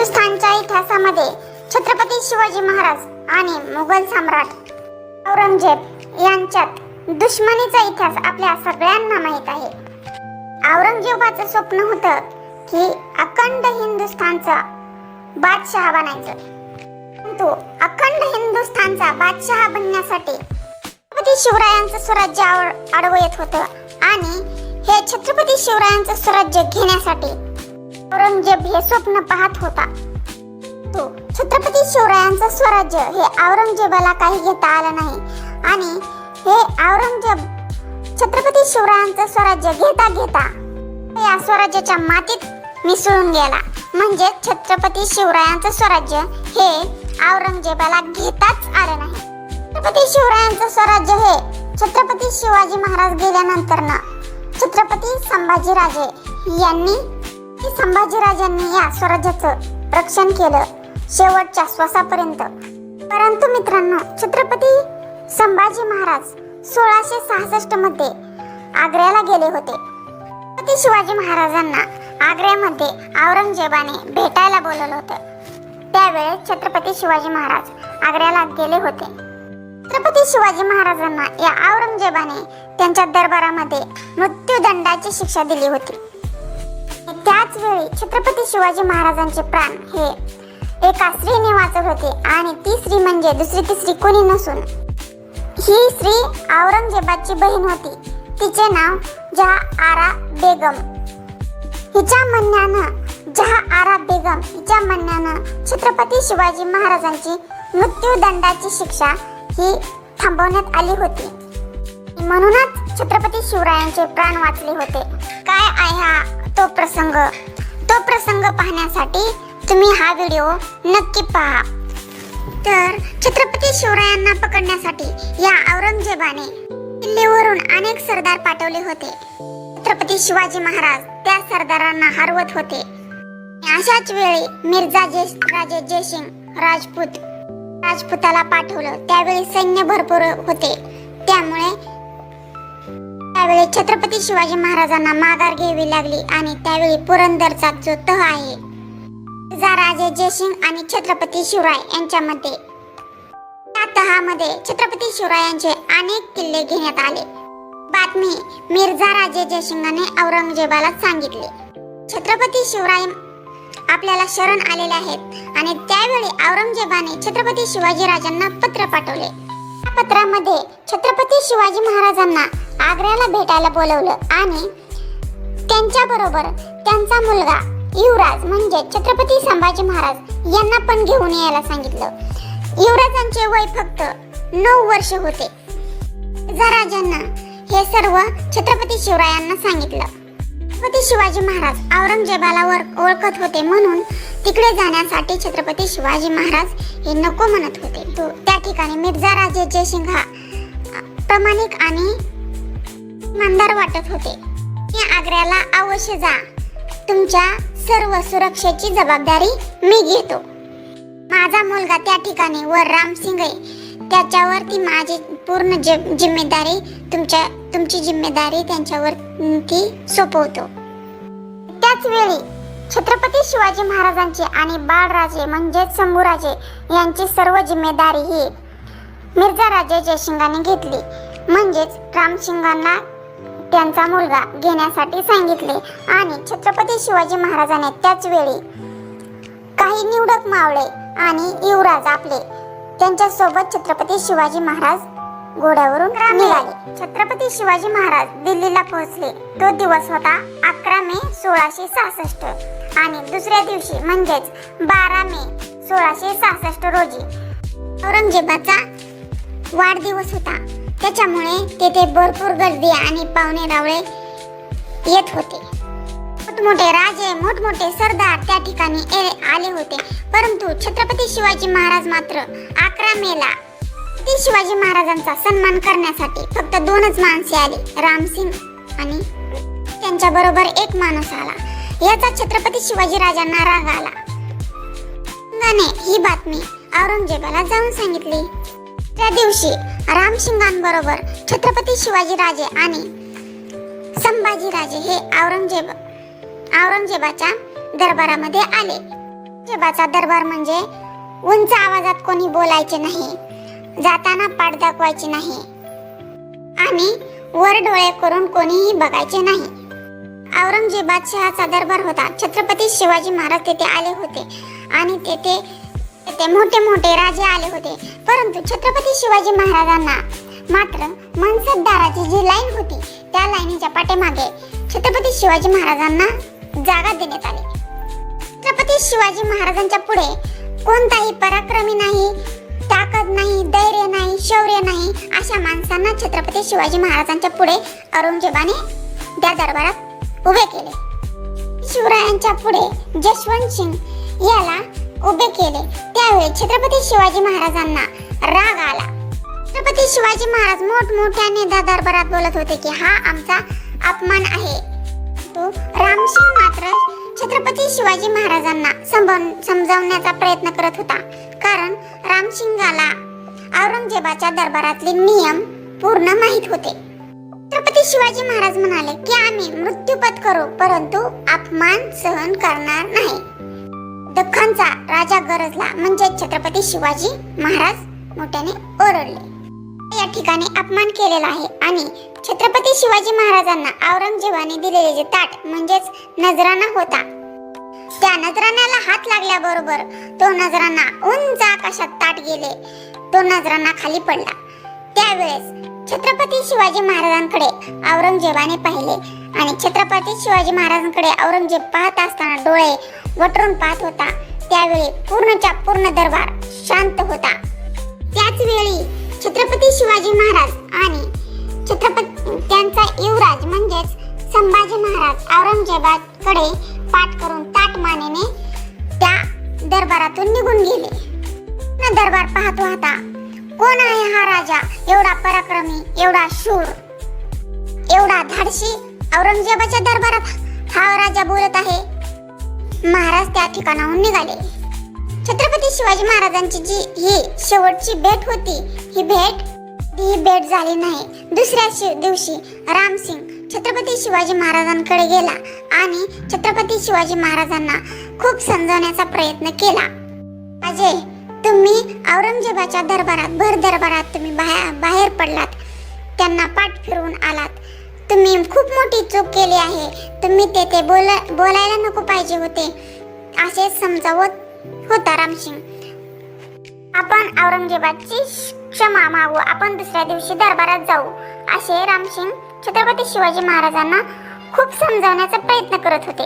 हिंदुस्थानच्या इतिहासामध्ये छत्रपती शिवाजी महाराज आणि मुघल सम्राट औरंगजेब यांच्यात दुश्मनीचा इतिहास आपल्या सगळ्यांना माहीत आहे. औरंगजेबाचं स्वप्न होतं की अखंड हिंदुस्थानचा बादशहा बनायचं. परंतु अखंड हिंदुस्थानचा बादशहा बनण्यासाठी छत्रपती शिवरायांचं स्वराज्य आव- आडवं येत होतं. आणि हे छत्रपती शिवरायांचं स्वराज्य घेण्यासाठी औरंगजेब हे स्वप्न पाहत होता. तो छत्रपती शिवरायांचं स्वराज्य हे औरंगजेबाला काही घेता आलं नाही. आणि हे औरंगजेब छत्रपती शिवरायांचं स्वराज्य घेता घेता या स्वराज्याच्या मातीत मिसळून गेला. म्हणजे छत्रपती शिवरायांचं स्वराज्य हे औरंगजेबाला घेताच आलं नाही. छत्रपती शिवरायांचं स्वराज्य हे छत्रपती शिवाजी महाराज गेल्यानंतर ना छत्रपती संभाजीराजे यांनी संभाजीराजांनी या स्वराज्याचं रक्षण केलं शेवटच्या श्वासापर्यंत. परंतु मित्रांनो छत्रपती संभाजी महाराज सोळाशे सहासष्टमध्ये आग्र्याला गेले होते. छत्रपती शिवाजी महाराजांना आग्र्यामध्ये औरंगजेबाने भेटायला बोलवलं होतं. त्यावेळेस छत्रपती शिवाजी महाराज आग्र्याला गेले होते. छत्रपती शिवाजी महाराजांना या औरंगजेबाने त्यांच्या दरबारामध्ये मृत्यूदंडाची शिक्षा दिली होती. त्याच वेळी छत्रपती शिवाजी महाराजांचे प्राण हे एका स्त्रीने वाचत होते आणि ती स्त्री म्हणजे दुसरी तिसरी कोणी नसून. ही स्त्री औरंगजेबाची बहीण होती. तिचे नाव जहा आरा बेगम. हिच्या म्हणण्यानं जहा आरा बेगम हिच्या म्हणण्यानं छत्रपती शिवाजी महाराजांची मृत्यूदंडाची शिक्षा ही थांबवण्यात आली होती. म्हणूनच छत्रपती शिवरायांचे प्राण वाचले होते. काय आहे हा तो प्रसंग तो प्रसंग पाहण्यासाठी तुम्ही हा व्हिडिओ नक्की पहा. तर छत्रपती शिवरायांना पकडण्यासाठी या औरंगजेबाने दिल्लीवरून अनेक सरदार पाठवले होते. छत्रपती शिवाजी महाराज त्या सरदारांना हरवत होते. अशाच वेळी मिर्झा जे राजे जयसिंग राजपूत राजपुताला पाठवलं. त्यावेळी सैन्य भरपूर होते. त्यामुळे त्यावेळी छत्रपती शिवाजी महाराजांना माघार घ्यावी लागली आणि त्यावेळी पुरंदरचा जो तह आहे. मिर्झा राजे जयसिंग आणि छत्रपती शिवराय यांच्यामध्ये. त्या तहामध्ये छत्रपती शिवरायांचे अनेक किल्ले घेण्यात आले. बातमी मिर्झा राजे जयसिंगाने औरंगजेबाला सांगितले. छत्रपती शिवराय आपल्याला शरण आलेले आहेत आणि त्यावेळी औरंगजेबाने छत्रपती शिवाजी राजांना पत्र पाठवले. पत्रामध्ये छत्रपती शिवाजी महाराजांना आग्र्याला भेटायला बोलवलं आणि त्यांच्या बरोबर त्यांचा मुलगा युवराज म्हणजे छत्रपती संभाजी महाराज यांना पण घेऊन यायला सांगितलं. युवराजांचे वय फक्त नऊ वर्ष होते. राजांना हे सर्व छत्रपती शिवरायांना सांगितलं. छत्रपती शिवाजी महाराज औरंगजेबाला वर- ओळखत होते म्हणून तिकडे जाण्यासाठी छत्रपती शिवाजी महाराज हे नको म्हणत होते. तो त्या ठिकाणी मिर्झा राजे जयसिंग हा प्रामाणिक आणि इमानदार वाटत होते. या आग्र्याला अवश्य जा. तुमच्या सर्व सुरक्षेची जबाबदारी मी घेतो. माझा मुलगा त्या ठिकाणी वर रामसिंग आहे. त्याच्यावरती माझी पूर्ण जि- जिम्मेदारी तुमच्या तुमची जिम्मेदारी त्यांच्यावर ती सोपवतो. त्याच वेळी छत्रपती शिवाजी महाराजांची आणि बाळराजे म्हणजेच शंभूराजे यांची सर्व जिम्मेदारी ही मिर्झा राजे जयसिंगाने घेतली. म्हणजेच रामसिंगांना त्यांचा मुलगा घेण्यासाठी सांगितले. आणि छत्रपती शिवाजी महाराजांनी त्याच वेळी काही निवडक मावळे आणि युवराज आपले त्यांच्यासोबत छत्रपती शिवाजी महाराज घोड्यावरून निघाले. छत्रपती शिवाजी महाराज दिल्लीला पोहोचले. तो दिवस होता अकरा मे सोळाशे सहासष्ट. आणि दुसऱ्या दिवशी म्हणजेच बारा मे सोळाशे सहासष्ट रोजी औरंगजेबाचा वाढदिवस होता. त्याच्यामुळे तेथे भरपूर गर्दी आणि पाहुणे रावळे येत होते. मोठमोठे राजे मोठमोठे सरदार त्या ठिकाणी आले होते. परंतु छत्रपती शिवाजी महाराज मात्र अकरा मेला. ते शिवाजी महाराजांचा सन्मान करण्यासाठी फक्त दोनच माणसे आली रामसिंग आणि त्यांच्या बरोबर एक माणूस आला. याचा छत्रपती शिवाजी राजांना राग आला. सिंगाने ही बातमी औरंगजेबाला जाऊन सांगितली. त्या दिवशी रामसिंगांबरोबर छत्रपती शिवाजी राजे आणि संभाजी राजे हे औरंगजेब औरंगजेबाच्या दरबारामध्ये आले. औरंगजेबाचा दरबार म्हणजे उंच आवाजात कोणी बोलायचे नाही जाताना पाठ दाखवायचे नाही आणि वर डोळे करून कोणीही बघायचे नाही. औरंगजेबात शहाचा दरबार होता. छत्रपती शिवाजी महाराज तेथे आले होते आणि तेथे तेथे मोठे मोठे राजे आले होते. परंतु छत्रपती शिवाजी महाराजांना मात्र मनसबदाराची जी लाईन होती त्या लाईनीच्या पाठीमागे छत्रपती शिवाजी महाराजांना जागा देण्यात आली. छत्रपती शिवाजी महाराजांच्या पुढे कोणताही पराक्रमी नाही ताकद नाही धैर्य नाही शौर्य नाही अशा माणसांना छत्रपती शिवाजी महाराजांच्या पुढे औरंगजेबाने त्या दरबारात उभे केले. शिवरायांच्या पुढे जसवंत सिंग याला उभे केले. त्यावेळी छत्रपती शिवाजी महाराजांना राग आला. छत्रपती शिवाजी महाराज मोठमोठ्याने त्या दरबारात बोलत होते की हा आमचा अपमान आहे. तो रामसिंग मात्र छत्रपती शिवाजी महाराजांना समजावण्याचा प्रयत्न करत होता. कारण रामसिंगाला औरंगजेबाच्या दरबारातले नियम पूर्ण माहीत होते. छत्रपती शिवाजी महाराज म्हणाले की आम्ही मृत्यूपत करू परंतु अपमान सहन करणार नाही. दख्खनचा राजा गरजला म्हणजे छत्रपती शिवाजी महाराज मोठ्याने ओरडले. या ठिकाणी अपमान केलेला आहे आणि छत्रपती शिवाजी महाराजांना औरंगजेबाने दिलेले जे ताट म्हणजेच नजराणा होता. त्या नजराण्याला हात लागल्याबरोबर तो नजराणा उंच आकाशात ताट गेले. तो नजराणा खाली पडला. त्यावेळेस छत्रपती शिवाजी महाराजांकडे औरंगजेबाने पाहिले आणि छत्रपती शिवाजी महाराजांकडे औरंगजेब पाहत असताना डोळे वटरून पाहत होता. त्यावेळी पूर्णच्या पूर्ण दरबार शांत होता. त्याच वेळी छत्रपती शिवाजी महाराज आणि छत्रपती त्यांचा युवराज म्हणजेच संभाजी महाराज औरंगजेबाकडे पाठ करून ताट मानेने त्या दरबारातून निघून गेले. पूर्ण दरबार पाहतो होता कोण आहे हा राजा? एवढा पराक्रमी एवढा शूर एवढा धाडशी औरंगजेबाच्या दरबारात हा राजा बोलत आहे? महाराज त्या ठिकाणाहून निघाले. छत्रपती शिवाजी महाराजांची जी ही शेवटची भेट होती ही भेट ही भेट झाली नाही. दुसऱ्या दिवशी रामसिंग छत्रपती शिवाजी महाराजांकडे गेला आणि छत्रपती शिवाजी महाराजांना खूप समजवण्याचा प्रयत्न केला. अजय तुम्ही औरंगजेबाच्या दरबारात भर दरबारात तुम्ही बाहेर बाहेर पडलात. त्यांना पाठ फिरवून आलात. तुम्ही खूप मोठी चूक केली आहे. तुम्ही तेथे बोला बोलायला नको पाहिजे होते. असे समजावत होता रामसिंग आपण औरंगजेबाची क्षमा मागू. आपण दुसऱ्या दिवशी दरबारात जाऊ. असे रामसिंग छत्रपती शिवाजी महाराजांना खूप समजावण्याचा प्रयत्न करत होते.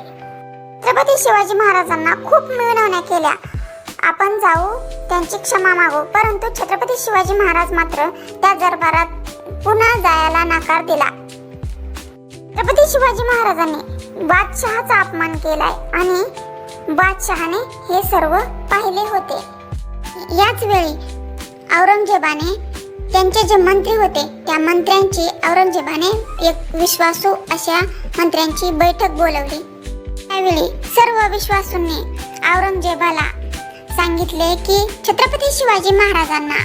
छत्रपती शिवाजी महाराजांना खूप मिळवण्या केल्या. आपण जाऊ त्यांची क्षमा मागू. परंतु छत्रपती शिवाजी महाराज मात्र त्या दरबारात पुन्हा जायला नकार दिला. छत्रपती शिवाजी महाराजांनी बादशहाचा अपमान केलाय आणि बादशहाने हे सर्व पाहिले होते. याच वेळी औरंगजेबाने त्यांचे जे मंत्री होते त्या मंत्र्यांची औरंगजेबाने एक विश्वासू अशा मंत्र्यांची बैठक बोलवली. त्यावेळी सर्व विश्वासूंनी औरंगजेबाला सांगितले की छत्रपती शिवाजी महाराजांना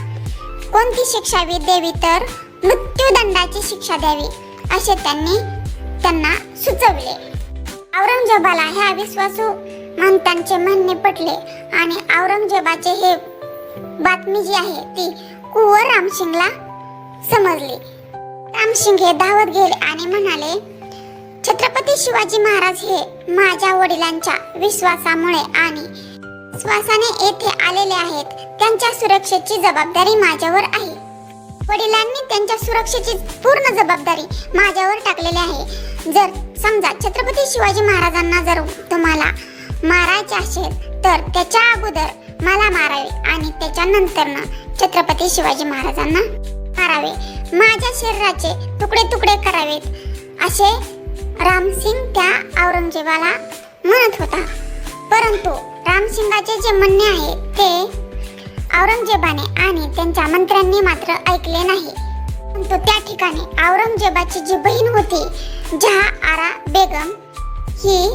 कोणती शिक्षा द्यावी तर मृत्यूदंडाची शिक्षा द्यावी असे त्यांनी त्यांना सुचवले. औरंगजेबाला ह्या विश्वासू मंत्र्यांचे म्हणणे पटले. आणि औरंगजेबाचे हे बातमी जी आहे ती कुंवर रामसिंगला समजली. रामसिंग हे धावत गेले आणि म्हणाले छत्रपती शिवाजी महाराज हे माझ्या वडिलांच्या विश्वासामुळे आणि विश्वासाने येथे आलेले आहेत. त्यांच्या सुरक्षेची जबाबदारी माझ्यावर आहे. वडिलांनी त्यांच्या सुरक्षेची पूर्ण जबाबदारी माझ्यावर टाकलेली आहे. जर समजा छत्रपती शिवाजी महाराजांना जर तुम्हाला मारायचे असेल तर त्याच्या अगोदर मला मारावे आणि त्याच्यानंतरनं छत्रपती शिवाजी महाराजांना मारावे. माझ्या शरीराचे तुकडे तुकडे करावेत असे रामसिंग त्या औरंगजेबाला म्हणत होता. परंतु रामसिंगाचे जे म्हणणे आहे ते औरंगजेबाने आणि त्यांच्या मंत्र्यांनी मात्र ऐकले नाही. परंतु त्या ठिकाणी औरंगजेबाची जी बहीण होती जहा आरा बेगम ही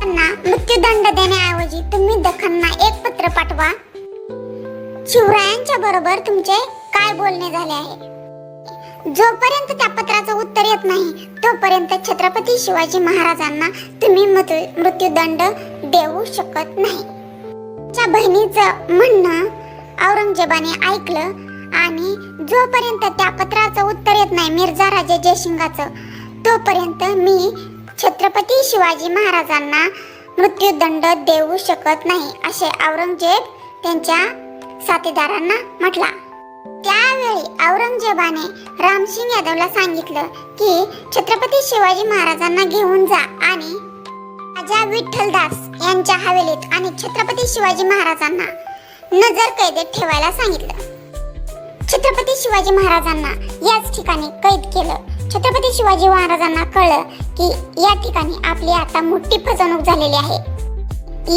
त्यांना मृत्यूदंड देण्याऐवजी तुम्ही दखनना एक पत्र पाठवा. शिवरायांच्या बरोबर तुमचे काय बोलणे झाले आहे? जोपर्यंत त्या पत्राचं उत्तर येत नाही तोपर्यंत छत्रपती शिवाजी महाराजांना तुम्ही मृत्यूदंड देऊ शकत नाही. च्या बहिणीचं म्हणणं औरंगजेबाने ऐकलं आणि जोपर्यंत त्या पत्राचं उत्तर येत नाही मिर्झा राजे जयसिंगाचं तोपर्यंत मी छत्रपती शिवाजी महाराजांना मृत्यूदंड देऊ शकत नाही असे औरंगजेब त्यांच्या साथीदारांना म्हटला. त्यावेळी औरंगजेबाने रामसिंग यादवला सांगितलं की छत्रपती शिवाजी महाराजांना घेऊन जा आणि राजा विठ्ठलदास यांच्या हवेलीत आणि छत्रपती शिवाजी महाराजांना नजर कैदेत ठेवायला सांगितलं. छत्रपती शिवाजी महाराजांना याच ठिकाणी कैद केलं. छत्रपती शिवाजी महाराजांना कळलं की या ठिकाणी आपली आता मोठी फसवणूक झालेली आहे.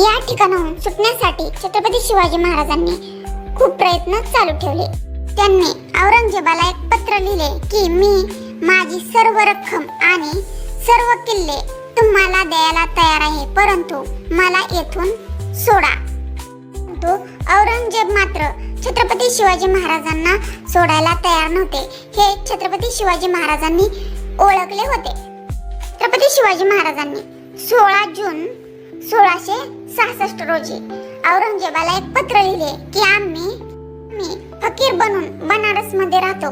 या ठिकाणाहून सुटण्यासाठी छत्रपती शिवाजी महाराजांनी खूप प्रयत्न चालू ठेवले. त्यांनी औरंगजेबाला एक पत्र लिहिले की मी माझी सर्व रक्कम आणि सर्व किल्ले तुम्हाला द्यायला तयार आहे परंतु मला येथून सोडा. परंतु औरंगजेब मात्र छत्रपती शिवाजी महाराजांना सोडायला तयार नव्हते. हे छत्रपती शिवाजी महाराजांनी ओळखले होते. छत्रपती शिवाजी महाराजांनी सोळा जून सोळाशे सहासष्ट रोजी औरंगजेबाला एक पत्र लिहिले की आम्ही मी फकीर बनून बनारसमध्ये राहतो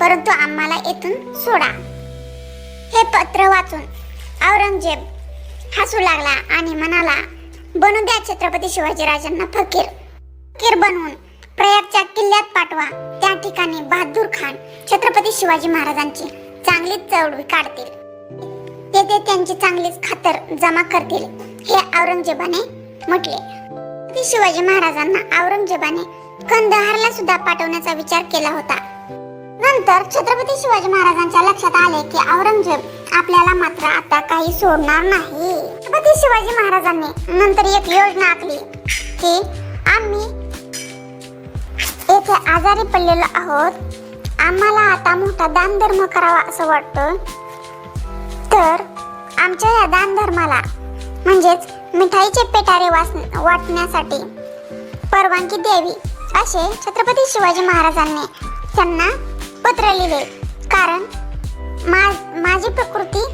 परंतु आम्हाला येथून सोडा. हे पत्र वाचून औरंगजेब हसू लागला आणि म्हणाला बनू द्या छत्रपती शिवाजी राजांना फकीर. फकीर बनवून प्रयागच्या किल्ल्यात पाठवा. त्या ठिकाणी बहादूर खान छत्रपती शिवाजी महाराजांची चांगलीच चळवळी काढतील. तेथे त्यांची चांगलीच खातर जमा करतील हे औरंगजेबाने म्हटले. शिवाजी महाराजांना औरंगजेबाने कंदहारला सुद्धा पाठवण्याचा विचार केला होता. नंतर छत्रपती शिवाजी महाराजांच्या लक्षात आले की औरंगजेब आपल्याला मात्र आता काही सोडणार नाही. छत्रपती शिवाजी महाराजांनी नंतर एक योजना आखली की आम्ही येथे आजारी पडलेलो आहोत. आम्हाला आता मोठा दानधर्म करावा असं वाटतं. तर आमच्या या दानधर्माला म्हणजेच मिठाईचे पेटारे वास- वाटण्यासाठी परवानगी द्यावी असे छत्रपती शिवाजी महाराजांनी त्यांना पत्र लिहिले. कारण मा- माझी प्रकृती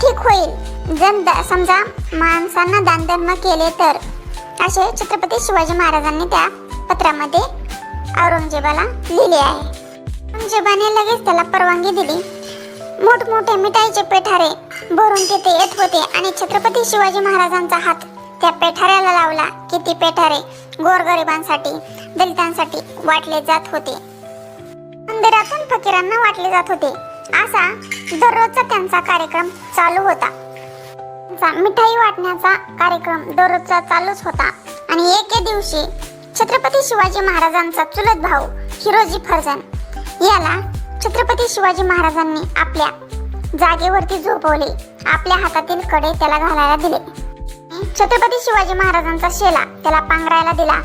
ठीक होईल. जर द- समजा माणसांना दानधर्म केले तर असे छत्रपती शिवाजी महाराजांनी त्या पत्रामध्ये औरंगजेबाला लिहिले आहे. औरंगजेबाने लगेच त्याला परवानगी दिली. मोठमोठे मिठाईचे पेठारे भरून तिथे येत होते आणि छत्रपती शिवाजी महाराजांचा हात त्या पेठाऱ्याला लावला की ती पेठारे गोरगरिबांसाठी दलितांसाठी वाटले जात होते. मंदिरातून फकीरांना वाटले जात होते. असा दररोजचा त्यांचा कार्यक्रम चालू होता. मिठाई वाटण्याचा कार्यक्रम दररोजचा चालूच होता आणि एके दिवशी छत्रपती शिवाजी महाराजांचा चुलत भाऊ हिरोजी फर्जन. याला छत्रपती शिवाजी महाराजांनी आपल्या जागेवरती झोपवले. आपल्या हातातील कडे त्याला घालायला दिले. छत्रपती शिवाजी महाराजांचा शेला त्याला पांघरायला दिला.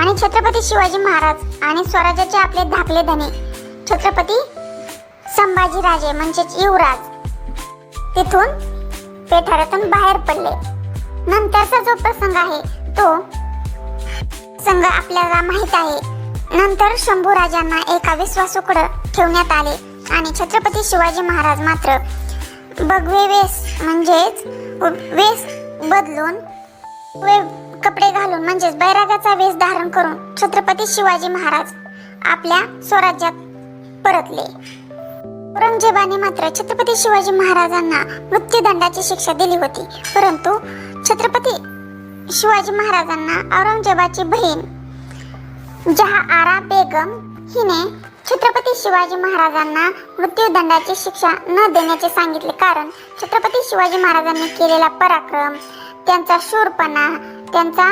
आणि छत्रपती शिवाजी महाराज आणि स्वराज्याचे आपले धाकले धने छत्रपती संभाजीराजे म्हणजेच युवराज तिथून पेठाऱ्यातून बाहेर पडले. नंतरचा जो प्रसंग आहे तो संघ आपल्याला माहीत आहे. नंतर शंभू राजांना एका विश्वासूकडं ठेवण्यात आले आणि छत्रपती शिवाजी महाराज मात्र बगवे वेस म्हणजेच वेस बदलून वे कपडे घालून म्हणजेच बैरागाचा वेश धारण करून छत्रपती शिवाजी महाराज आपल्या स्वराज्यात परतले. औरंगजेबाने मात्र छत्रपती शिवाजी महाराजांना मृत्यूदंडाची शिक्षा दिली होती. परंतु छत्रपती शिवाजी महाराजांना औरंगजेबाची बहीण जहा आरा बेगम हिने छत्रपती शिवाजी महाराजांना मृत्यूदंडाची शिक्षा न देण्याचे सांगितले. कारण छत्रपती शिवाजी महाराजांनी केलेला पराक्रम त्यांचा शूरपणा त्यांचा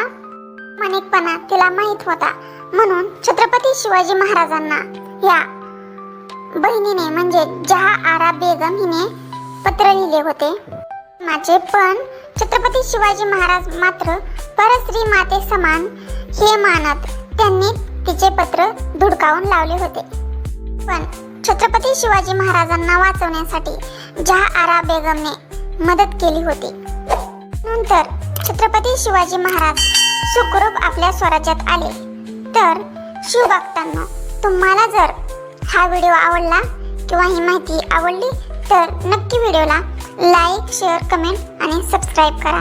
माणिकपणा तिला माहीत होता. म्हणून छत्रपती शिवाजी महाराजांना या बहिणीने म्हणजे जहा आरा बेगम हिने पत्र लिहिले होते. माझे पण छत्रपती शिवाजी महाराज मात्र परश्री माते समान हे मानत त्यांनी तिचे पत्र धुडकावून लावले होते. पण छत्रपती शिवाजी महाराजांना वाचवण्यासाठी जहा आरा बेगमने मदत केली होती. नंतर छत्रपती शिवाजी महाराज सुखरूप आपल्या स्वराज्यात आले. तर शिवभक्तांनो तुम्हाला जर हा व्हिडिओ आवडला किंवा ही माहिती आवडली तर नक्की व्हिडिओला लाईक शेअर कमेंट आणि सबस्क्राईब करा.